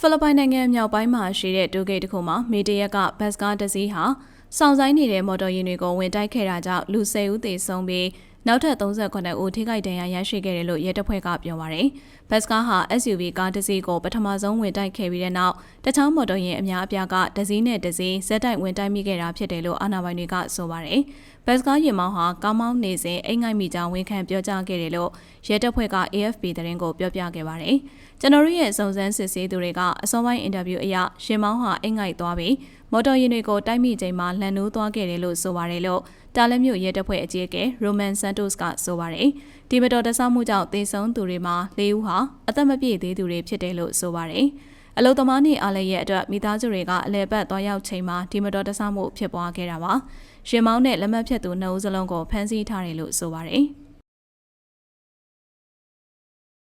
ဖိလစ်ပိုင်နိုင်ငံမြောက်ပိုင်းမှာရှိတဲ့တိုဂိတ်တစ်ခုမှာမေတရက်ကဘတ်စကားတစ်စီးဟာ စောင့်ဆိုင်နေတဲ့မော်တော်ယာဉ်တွေကိုဝင်တိုက်ခဲ့တာကြောင့်လူ၁၀ဦးသေဆုံးပြီးနောက်ထပ်38ဦးထိခိုက်ဒဏ်ရာရရှိခဲ့တယ်လို့ရဲတပ်ဖွဲ့ကပြောပါရယ်။ဘတ်စကားဟာ SUV ကားတစ်စီးကိုပထမဆုံးဝင်တိုက်ခဲ့ပြီးတဲ့နောက်တခြားမော်တော်ယာဉ်အများအပြားကတစည်းနဲ့တစည်းဇက်တိုက်ဝင်တိုက်မိခဲ့တာဖြစ်တယ်လို့အာဏာပိုင်တွေကဆိုပါရယ်။ဘတ်စကားယာဉ်မောင်းဟာကားမောင်းနေစဉ်အိမ်ငိုက်မိကြောင်းဝန်ခံပြောကြားခဲ့တယ်လို့ရဲတပ်ဖွဲ့က AFP သတင်းကိုပြောပြခဲ့ပါရယ်။ကျွန်တော်တို့ရဲ့စုံစမ်းစစ်ဆေးသူတွေကအစောပိုင်းအင်တာဗျူးအရရှင်မောင်းဟာအိမ်ငိုက်သွားပြီးမော်တော်ယာဉ်တွေကိုတိုက်မိချိန်မှာလှန်နိုးသွားခဲ့တယ်လို့ဆိုပါတယ်လို့တာလက်မြို့ရဲတပ်ဖွဲ့အကြီးအကဲရိုမန်ဆန်တိုစ်ကဆိုပါတယ်။ဒီမတော်တဆမှုကြောင့်သေဆုံးသူတွေမှာ၄ဦးဟာအသက်မပြည့်သေးသူတွေဖြစ်တယ်လို့ဆိုပါတယ်။အလုသမားနေအားလည်းရဲ့အတွက်မိသားစုတွေကအလဲပတ်သွားရောက်ချိန်မှာဒီမတော်တဆမှုဖြစ်ပွားခဲ့တာပါ။ရှင်မောင်းနဲ့လက်မှတ်ဖြတ်သူနှစ်ဦးစလုံးကိုဖမ်းဆီးထားတယ်လို့ဆိုပါတယ်။